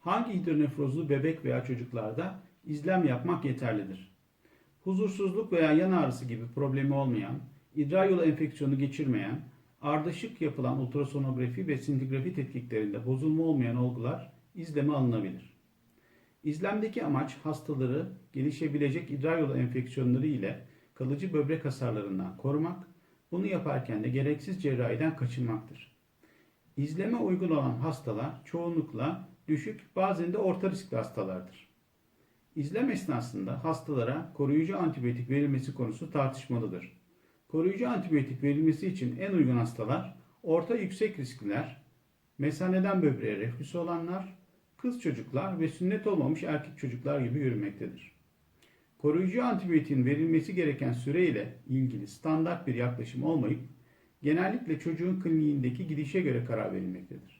Hangi hidronefrozlu bebek veya çocuklarda izlem yapmak yeterlidir? Huzursuzluk veya yan ağrısı gibi problemi olmayan, idrar yolu enfeksiyonu geçirmeyen, ardışık yapılan ultrasonografi ve sintigrafi tetkiklerinde bozulma olmayan olgular izleme alınabilir. İzlemdeki amaç hastaları gelişebilecek idrar yolu enfeksiyonları ile kalıcı böbrek hasarlarından korumak, bunu yaparken de gereksiz cerrahiden kaçınmaktır. İzleme uygun olan hastalar çoğunlukla düşük bazen de orta riskli hastalardır. İzlem esnasında hastalara koruyucu antibiyotik verilmesi konusu tartışmalıdır. Koruyucu antibiyotik verilmesi için en uygun hastalar orta yüksek riskliler, mesaneden böbreğe reflüsü olanlar, kız çocuklar ve sünnet olmamış erkek çocuklar gibi yürümektedir. Koruyucu antibiyotiğin verilmesi gereken süre ile ilgili standart bir yaklaşım olmayıp genellikle çocuğun kliniğindeki gidişe göre karar verilmektedir.